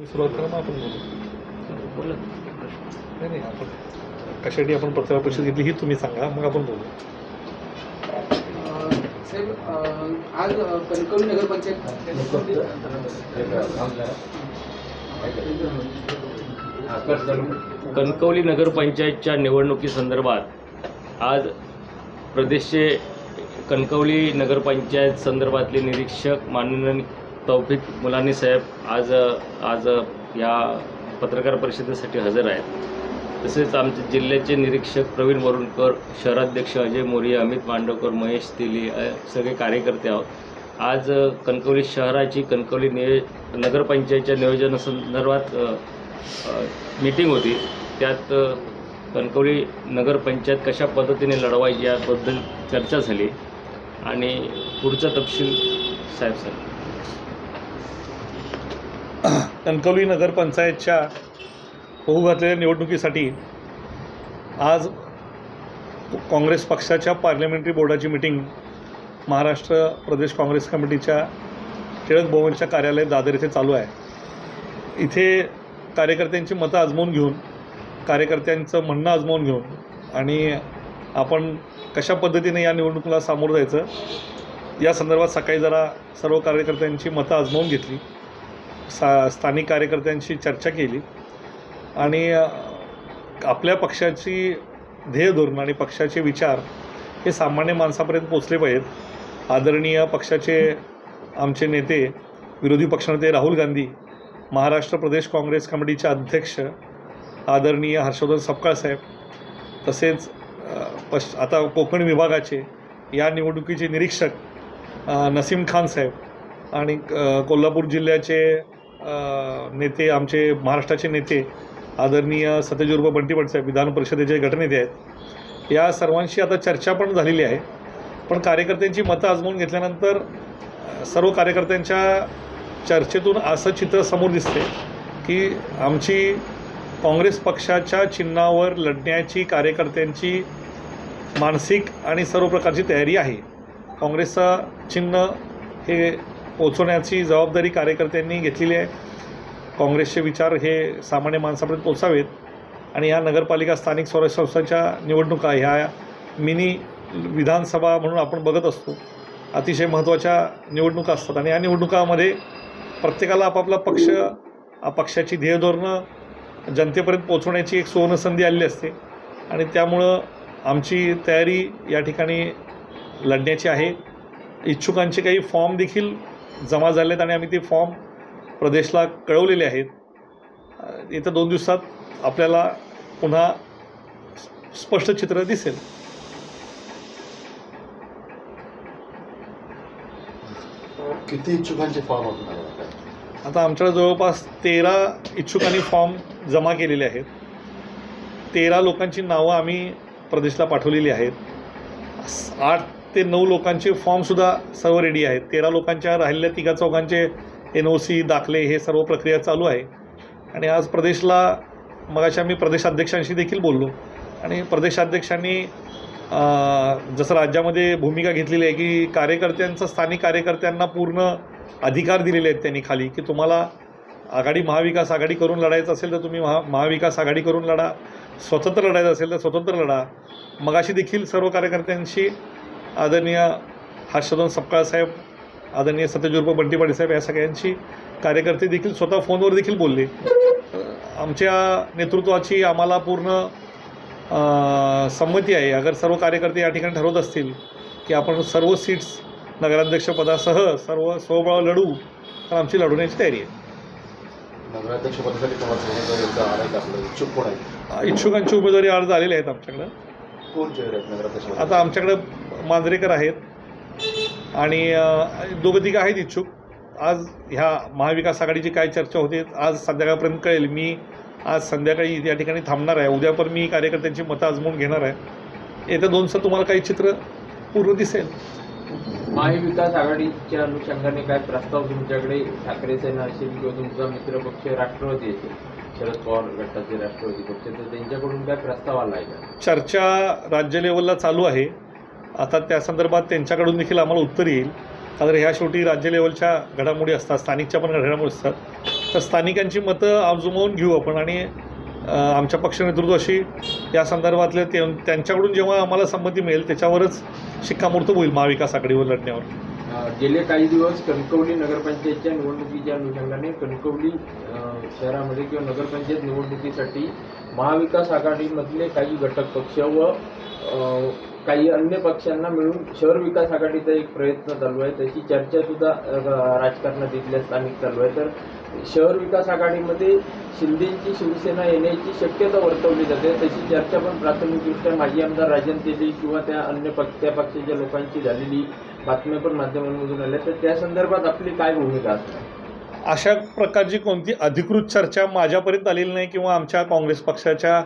मी सुरुवात करा मग आपण बोलू. बोला नाही नाही आपण कशासाठी आपण पत्रकार परिषद घेतली ही तुम्ही सांगा मग आपण बोलू. साहेब आज कणकवली नगरपंचायत? कणकवली नगरपंचायतच्या निवडणुकीसंदर्भात आज प्रदेशचे कणकवली नगरपंचायत संदर्भातले निरीक्षक माननीय तौफिक मुलानी साहेब आज आज या पत्रकार परिषदेसाठी हजर आहेत. तसेच आमचे जिल्ह्याचे निरीक्षक प्रवीण वरुणकर शहराध्यक्ष अजय मोरी अमित मांडवकर महेश तिली सगळे कार्यकर्ते आहोत. आज कणकवली शहराची कणकवली नियो नगरपंचायतच्या नियोजनासंदर्भात मीटिंग होती. त्यात कणकवली नगरपंचायत कशा पद्धतीने लढवायची याबद्दल चर्चा झाली. आणि पुढचा तपशील साहेब सर कणकवली नगरपंचायतच्या होऊ घातलेल्या निवडणुकीसाठी आज काँग्रेस पक्षाच्या पार्लमेंटरी बोर्डाची मिटिंग महाराष्ट्र प्रदेश काँग्रेस कमिटीच्या टिळक भवनच्या कार्यालय दादर येथे चालू आहे. इथे कार्यकर्त्यांची मतं आजमावून घेऊन कार्यकर्त्यांचं म्हणणं आजमावून घेऊन आणि आपण कशा पद्धतीने या निवडणुकीला सामोरं जायचं या संदर्भात सकाळी जरा सर्व कार्यकर्त्यांची मतं आजमावून घेतली. सा स्थानिक कार्यकर्त्यांशी चर्चा केली. आणि आपल्या पक्षाची ध्येय धोरण आणि पक्षाचे विचार हे सामान्य माणसापर्यंत पोचले पाहिजेत. आदरणीय पक्षाचे आमचे नेते विरोधी पक्षनेते राहुल गांधी महाराष्ट्र प्रदेश काँग्रेस कमिटीचे अध्यक्ष आदरणीय हर्षवर्धन सपकाळ साहेब तसेच पश आता कोकण विभागाचे या निवडणुकीचे निरीक्षक नसीम खान साहेब आणि कोल्हापूर जिल्ह्याचे नेते आमचे महाराष्ट्राचे नेते आदरणीय सत्यजिर्ब बंटी साहेब विधान परिषदेचे गटनेते आहेत या सर्वांशी आता चर्चा पण झालेली आहे. पण कार्यकर्त्यांची मतं आजमावून घेतल्यानंतर सर्व कार्यकर्त्यांच्या चर्चेतून असं चित्र समोर दिसते की आमची काँग्रेस पक्षाच्या चिन्हावर लढण्याची कार्यकर्त्यांची मानसिक आणि सर्व प्रकारची तयारी आहे. काँग्रेसचं चिन्ह हे पोचवण्याची जबाबदारी कार्यकर्त्यांनी घेतलेली आहे. काँग्रेसचे विचार हे सामान्य माणसापर्यंत पोचावेत आणि या नगरपालिका स्थानिक स्वराज्य संस्थांच्या निवडणुका ह्या मिनी विधानसभा म्हणून आपण बघत असतो. अतिशय महत्त्वाच्या निवडणुका असतात. आणि या निवडणुकामध्ये प्रत्येकाला आपापला पक्ष पक्षाची ध्येयधोरणं जनतेपर्यंत पोचवण्याची एक सुवर्णसंधी आलेली असते. आणि त्यामुळं आमची तयारी या ठिकाणी लढण्याची आहे. इच्छुकांचे काही फॉर्म देखील जमा झाले आहेत आणि आम्ही ते फॉर्म प्रदेशला कळवलेले आहेत. येत्या दोन दिवसात आपल्याला पुन्हा स्पष्ट चित्र दिसेल. किती इच्छुकांचे फॉर्म होते आता आमच्याकडे जवळपास तेरा इच्छुकांनी फॉर्म जमा केलेले आहेत. तेरा लोकांची नावं आम्ही प्रदेशला पाठवलेली आहेत. आठ ते नऊ लोकांचे फॉर्मसुद्धा सर्व रेडी आहेत. तेरा लोकांच्या राहिलेल्या तिघा चौघांचे एन ओ सी दाखले हे सर्व प्रक्रिया चालू आहे. आणि आज प्रदेशला मगाशी आम्ही प्रदेशाध्यक्षांशी देखील बोललो. आणि प्रदेशाध्यक्षांनी जसं राज्यामध्ये भूमिका घेतलेली आहे की कार्यकर्त्यांचं स्थानिक कार्यकर्त्यांना पूर्ण अधिकार दिलेले आहेत त्यांनी खाली की तुम्हाला आघाडी महाविकास आघाडी करून लढायचं असेल तर तुम्ही महा महाविकास आघाडी करून लढा. स्वतंत्र लढायचं असेल तर स्वतंत्र लढा. मगाशी देखील सर्व कार्यकर्त्यांशी आदरणीय हर्षवर्धन सपकाळ साहेब आदरणीय सत्यजुर्प बंटीपाडी साहेब या सगळ्यांशी कार्यकर्ते देखील स्वतः फोनवर देखील बोलले. आमच्या नेतृत्वाची आम्हाला पूर्ण संमती आहे. अगर सर्व कार्यकर्ते या ठिकाणी ठरवत असतील की आपण सर्व सीट्स नगराध्यक्षपदासह सर्व स्वबळ लढू तर आमची लढवण्याची तयारी आहे. नगराध्यक्ष पदासाठी तुम्हाला उमेदवारीचा आणायचं आपलं इच्छुक कोण आहे? अ, इच्छुकांची उमेदवारी अर्ज आलेले आहेत आमच्याकडं? आता आमच्याकडं मांजरेकर आहेत. आणि दोघं तिघं आहेत इच्छुक. आज ह्या महाविकास आघाडीची काय चर्चा होते आज संध्याकाळपर्यंत कळेल. मी आज संध्याकाळी या ठिकाणी थांबणार आहे. उद्या पण मी कार्यकर्त्यांची मतं आजमून घेणार आहे. येत्या दोन दिवसात तुम्हाला काही चित्र पूर्ण दिसेल. महाविकास आघाडीच्या अनुषंगाने काय प्रस्ताव तुमच्याकडे? ठाकरे सेना असेल किंवा तुमचा मित्रपक्ष राष्ट्रवादी असेल शरद पवार गटाचे राष्ट्रवादी पक्ष तर त्यांच्याकडून काय प्रस्ताव आला आहे का? चर्चा राज्य लेवलला चालू आहे. आता त्या संदर्भात त्यांच्याकडून देखील आम्हाला उत्तर येईल. कारण ह्या शेवटी राज्य लेवलच्या घडामोडी असतात स्थानिकच्या पण घडामोडी असतात. तर स्थानिकांची मतं आजमावून घेऊ आपण आणि आमच्या पक्ष नेतृत्वाशी या संदर्भातले ते त्यांच्याकडून जेव्हा आम्हाला संमती मिळेल त्याच्यावरच शिक्कामोर्तब होईल महाविकास आघाडीवर लढण्यावर. गेले काही दिवस कणकवली नगरपंचायतच्या निवडणुकीच्या अनुषंगाने कणकवली शहरामध्ये किंवा नगरपंचायत निवडणुकीसाठी महाविकास आघाडीमधले काही घटक पक्ष व काही अन्य पक्षांना मिळून शहर विकास आघाडीचा एक प्रयत्न चालू आहे. त्याची चर्चा सुद्धा राजकारणात इथल्या स्थानिक चालू आहे. तर शहर विकास आघाडीमध्ये शिंदेची शिवसेना येण्याची शक्यता वर्तवली जाते. तशी चर्चा पण प्राथमिकदृष्ट्या माजी आमदार राजन तेली किंवा त्या अन्य पक्ष त्या पक्षाच्या लोकांची झालेली बातम्या पण माध्यमांमधून आल्या. तर त्या संदर्भात आपली काय भूमिका असते? अशा प्रकारची कोणती अधिकृत चर्चा माझ्यापर्यंत आलेली नाही किंवा आमच्या काँग्रेस पक्षाच्या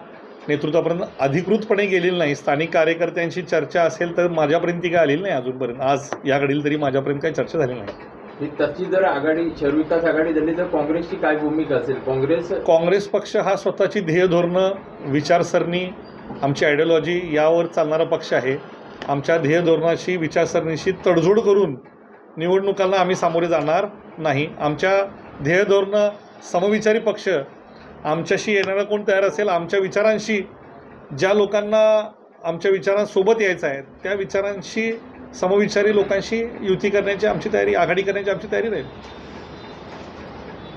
नेतृत्वापर्यंत अधिकृतपणे गेलेली नाही. स्थानिक कार्यकर्त्यांशी चर्चा असेल तर माझ्यापर्यंत ती काय आलेली नाही अजूनपर्यंत. आज या घडील तरी माझ्यापर्यंत काही चर्चा झाली नाही. ही तशी जर आघाडी शहर विकास आघाडी झाली तर काँग्रेसची काय भूमिका असेल? काँग्रेस काँग्रेस पक्ष हा स्वतःची ध्येय धोरणं विचारसरणी आमची आयडिओलॉजी यावर चालणारा पक्ष आहे. आमच्या ध्येय धोरणाशी विचारसरणीशी तडजोड करून निवडणुकांना आम्ही सामोरे जाणार नाही. आमच्या ध्येय धोरणं समविचारी पक्ष आमच्याशी येणारा कोण तयार असेल आमच्या विचारांशी ज्या लोकांना आमच्या विचारांसोबत यायचं आहे त्या विचारांशी समविचारी लोकांशी युती करण्याची आमची तयारी आघाडी करण्याची आमची तयारी राहील.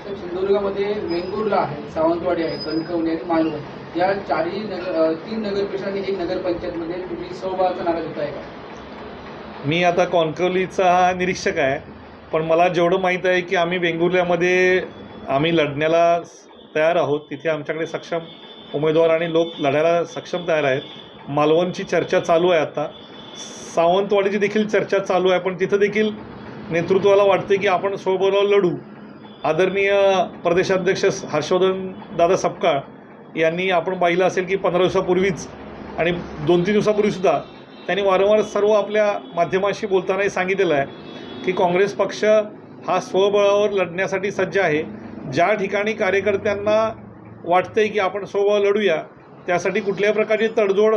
सिंधुदुर्गामध्ये वेंगुर्ला आहे सावंतवाडी आहे कणकवली आणि मालवण. या चारही नगर तीन नगरपरिषद आणि एक नगरपंचायतमध्ये तुम्ही सहभागाचा नारा देत आहे का? मी आता कॉन्कवलीचा हा निरीक्षक आहे पण मला जेवढं माहीत आहे की आम्ही वेंगुर्ल्यामध्ये आम्ही लढण्याला तयार आहोत. तिथे आमच्याकडे सक्षम उमेदवार आणि लोक लढायला सक्षम तयार आहेत. मालवणची चर्चा चालू आहे आता. सावंतवाडीची देखील चर्चा चालू आहे. पण तिथं देखील नेतृत्वाला वाटते की आपण स्वबळावर लढू. आदरणीय प्रदेशाध्यक्ष हर्षवर्धन दादा सपकाळ यांनी आपण पाहिलं असेल की पंधरा दिवसापूर्वीच आणि दोन तीन दिवसापूर्वीसुद्धा त्यांनी वारंवार सर्व आपल्या माध्यमाशी बोलतानाही सांगितलेलं आहे की काँग्रेस पक्ष हा स्वबळावर लढण्यासाठी सज्ज आहे. ज्या ठिकाणी कार्यकर्त्यांना वाटतंय की आपण स्वबळ लढूया त्यासाठी कुठल्याही प्रकारची तडजोड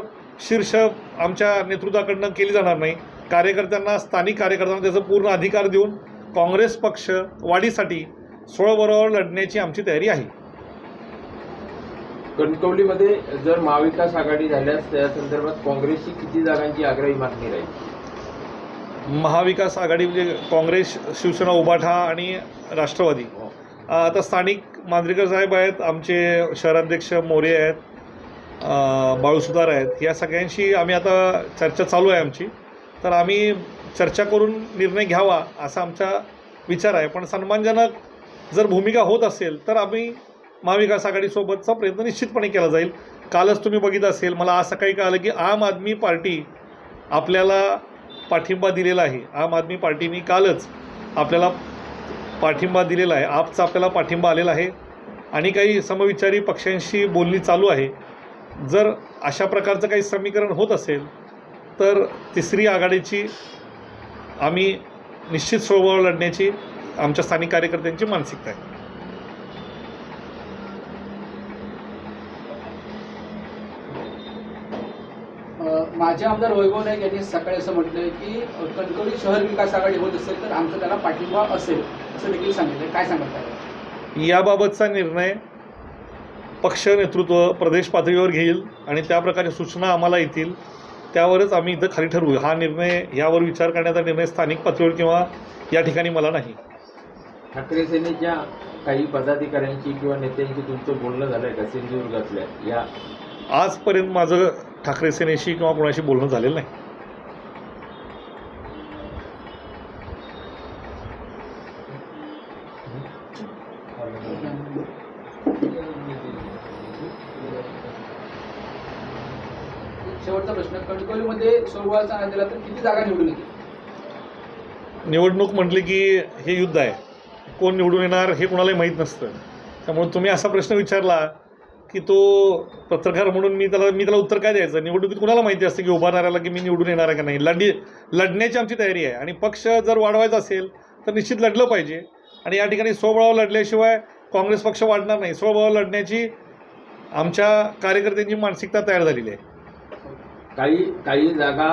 शीर्ष आमच्या नेतृत्वाकडनं केली जाणार नाही. कार्यकर्त्यांना स्थानिक कार्यकर्त्यांना त्याचा पूर्ण अधिकार देऊन काँग्रेस पक्ष वाढीसाठी स्वबळावर लढण्याची आमची तयारी आहे. कणकवलीमध्ये जर महाविकास आघाडी झाल्यास त्या संदर्भात काँग्रेसची किती जागांची आग्रही मागणी राहील? महाविकास आघाडी म्हणजे काँग्रेस शिवसेना उबाठा आणि राष्ट्रवादी. आता स्थानिक मांजरेकर साहेब आहेत आमचे शहराध्यक्ष मोरे आहेत बाळूसुधार आहेत. या सगळ्यांशी आम्ही आता चर्चा चालू आहे आमची. तर आम्ही चर्चा करून निर्णय घ्यावा असा आमचा विचार आहे. पण सन्मानजनक जर भूमिका होत असेल तर आम्ही महाविकास आघाडीसोबतचा प्रयत्न निश्चितपणे केला जाईल. कालच तुम्ही बघितलं असेल मला आज सकाळी कळालं की आम आदमी पार्टी आपल्याला पाठिंबा दिलेला आहे. आम आदमी पार्टीने कालच आपल्याला पाठिंबा दिलेला आहे. आपचा आपल्याला पाठिंबा आलेला आहे. आणि काही समविचारी पक्षांशी बोलणी चालू आहे. जर अशा प्रकारचं काही समीकरण होत असेल तर तिसरी आघाडीची आम्ही निश्चित स्वभाव लढण्याची आमच्या स्थानिक कार्यकर्त्यांची मानसिकता आहे. माजी आमदार वैभव नाईक यांनी सकाळी असं म्हटलंय की कणकवली शहर विकास आघाडी होत असेल तर आमचा त्याला पाठिंबा असेल असं देखील सांगितलं काय सांगत आहे? याबाबतचा निर्णय पक्ष नेतृत्व प्रदेश पातळीवर घेईल आणि त्या प्रकारच्या सूचना आम्हाला येतील त्यावरच आम्ही इथं खाली ठरवू. हा निर्णय यावर विचार करण्याचा निर्णय स्थानिक पातळीवर किंवा या ठिकाणी मला नाही. ठाकरे सेनेच्या काही पदाधिकाऱ्यांशी किंवा नेत्यांशी तुमचं बोलणं झालंय का? सिंधुदुर्गातल्या या आजपर्यंत माझं ठाकरे सेनेशी किंवा कोणाशी बोलणं झालेलं नाही. शेवटचा प्रश्न कणकवलीमध्ये दिला तर किती जागा निवडून निवडणूक म्हटली की हे युद्ध आहे. कोण निवडून येणार हे कोणालाही माहीत नसतं. त्यामुळे तुम्ही असा प्रश्न विचारला की तो पत्रकार म्हणून मी त्याला मी त्याला उत्तर काय द्यायचं? निवडणुकीत कुणाला माहिती असते की उभारणाऱ्याला की मी निवडून येणार आहे का नाही? लढी लढण्याची आमची तयारी आहे. आणि पक्ष जर वाढवायचा असेल तर निश्चित लढलं पाहिजे. आणि या ठिकाणी स्वबळावर लढल्याशिवाय काँग्रेस पक्ष वाढणार नाही. स्वबळावर लढण्याची आमच्या कार्यकर्त्यांची मानसिकता तयार झालेली आहे. काही काही जागा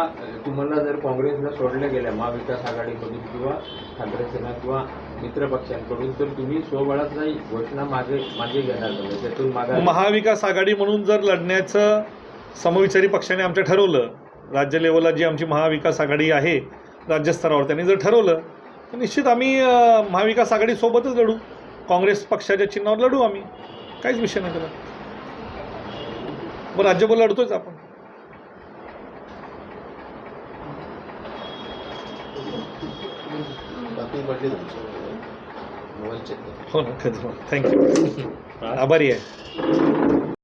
तुम्हाला जर काँग्रेसला सोडल्या गेल्या महाविकास आघाडीकडून किंवा ठाकरे सेना किंवा मित्र पक्षांकडून तर तुम्ही स्वबळाचा घोषणा मागे मागे घेणार म्हणजे त्यातून मागा महाविकास आघाडी म्हणून जर लढण्याचं समविचारी पक्षाने आमच्या ठरवलं राज्य लेवलला जी आमची महाविकास आघाडी आहे राज्यस्तरावर त्यांनी जर ठरवलं तर निश्चित आम्ही महाविकास आघाडीसोबतच लढू. काँग्रेस पक्षाच्या चिन्हावर लढू आम्ही. काहीच विषय नाही त्याला. बरं राज्यभर लढतोच आपण. बातमी पडली तुमची. मोबाईल चेक हो ना थँक्यू आभारी आहे.